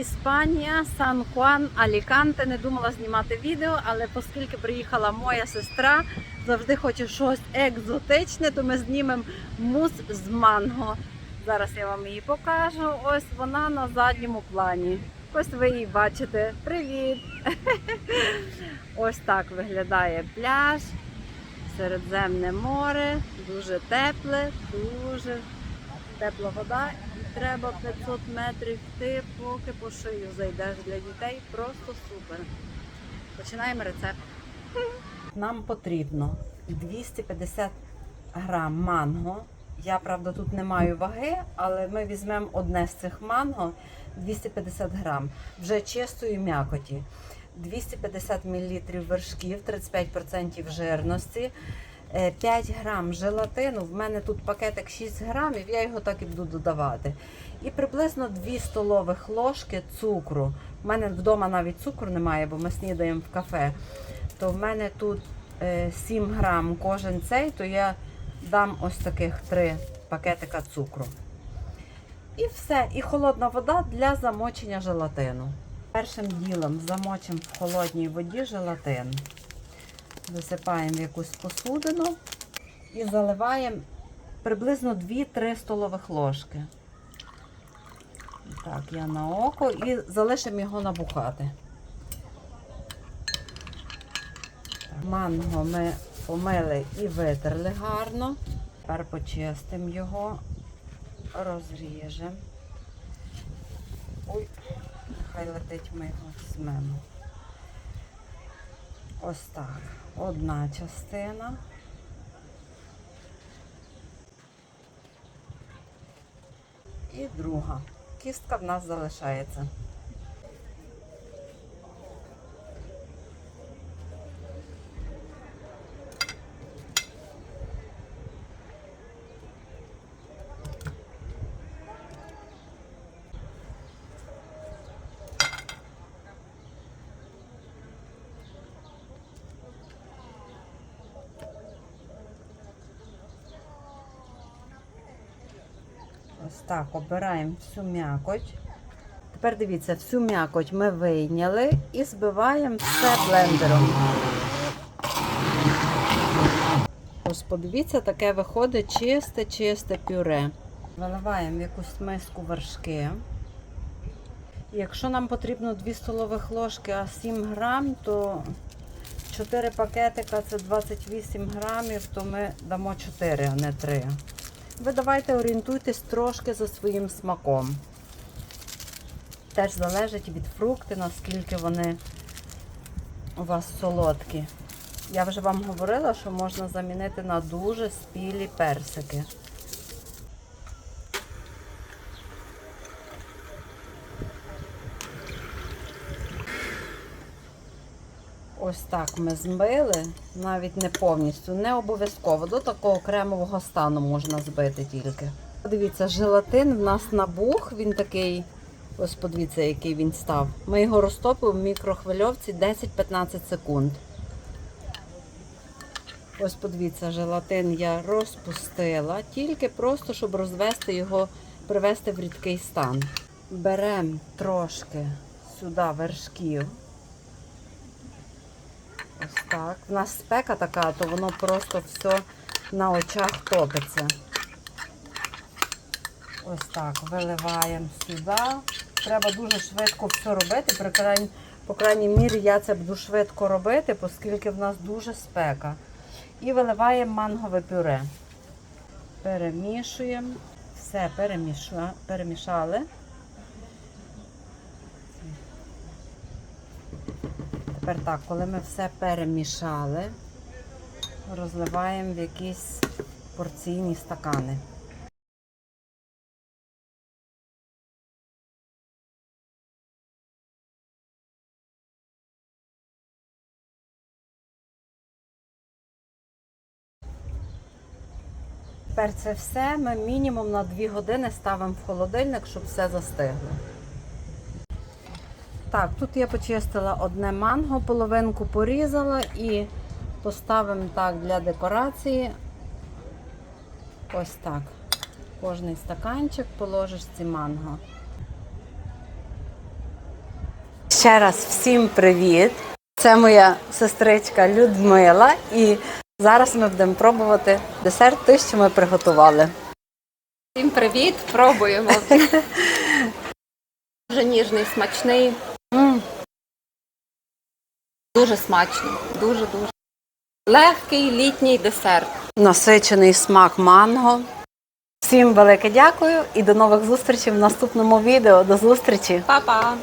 Іспанія, Сан Хуан, Аліканте. Не думала знімати відео, але оскільки приїхала моя сестра, завжди хоче щось екзотичне, то ми знімемо мус з манго. Зараз я вам її покажу. Ось вона на задньому плані. Ось ви її бачите. Привіт! Ось так виглядає пляж. Середземне море, дуже тепле, дуже тепла вода. І треба 500 метрів йти, поки по шию зайдеш для дітей. Просто супер. Починаємо рецепт. Нам потрібно 250 грам манго. Я, правда, тут не маю ваги, але ми візьмемо одне з цих манго 250 грам, вже чистої м'якоті. 250 мл вершків, 35% жирності, 5 грам желатину. В мене тут пакетик 6 грамів, я його так і буду додавати. І приблизно 2 столових ложки цукру. У мене вдома навіть цукру немає, бо ми снідаємо в кафе. То в мене тут е, 7 грам кожен цей, то я дам ось таких 3 пакетика цукру. І все. І холодна вода для замочення желатину. Першим ділом замочимо в холодній воді желатин. Висипаємо в якусь посудину і заливаємо приблизно 2-3 столових ложки. Так, я на око і залишимо його набухати. Манго ми помили і витерли гарно. Тепер почистимо його, розріжемо. Ой, хай летить ми його візьмемо. Ось так. Одна частина. І друга. Кістка в нас залишається. Ось так, обираємо всю м'якоть. Тепер дивіться, всю м'якоть ми вийняли і збиваємо все блендером. Ось подивіться, таке виходить чисте-чисте пюре. Виливаємо якусь миску вершки. Якщо нам потрібно 2 столових ложки, а 7 грам, то 4 пакетика це 28 грамів, то ми дамо 4, а не 3. Ви давайте орієнтуйтесь трошки за своїм смаком. Теж залежить від фрукти, наскільки вони у вас солодкі. Я вже вам говорила, що можна замінити на дуже спілі персики. Ось так ми збили, навіть не повністю, не обов'язково. До такого кремового стану можна збити тільки. Дивіться, желатин в нас набух, він такий, ось подивіться, який він став. Ми його розтопили в мікрохвильовці 10-15 секунд. Ось подивіться, желатин я розпустила, тільки просто, щоб розвести його, привести в рідкий стан. Беремо трошки сюди вершків. Ось так. У нас спека така, то воно просто все на очах топиться. Ось так, виливаємо сюди. Треба дуже швидко все робити. При крайній, по крайній мірі я це буду швидко робити, оскільки в нас дуже спека. І виливаємо мангове пюре. Перемішуємо. Все перемішали. Тепер так, коли ми все перемішали, розливаємо в якісь порційні стакани. Тепер це все ми мінімум на 2 години ставимо в холодильник, щоб все застигло. Так, тут я почистила одне манго, половинку порізала і поставимо так для декорації. Ось так. Кожний стаканчик положиш ці манго. Ще раз всім привіт! Це моя сестричка Людмила, і зараз ми будемо пробувати десерт, той, що ми приготували. Всім привіт! Пробуємо. Дуже ніжний, смачний, м дуже смачно, дуже дуже. Легкий літній десерт. насичений смак манго. Всім велике дякую і до нових зустрічей в наступному відео. До зустрічі! Па-па!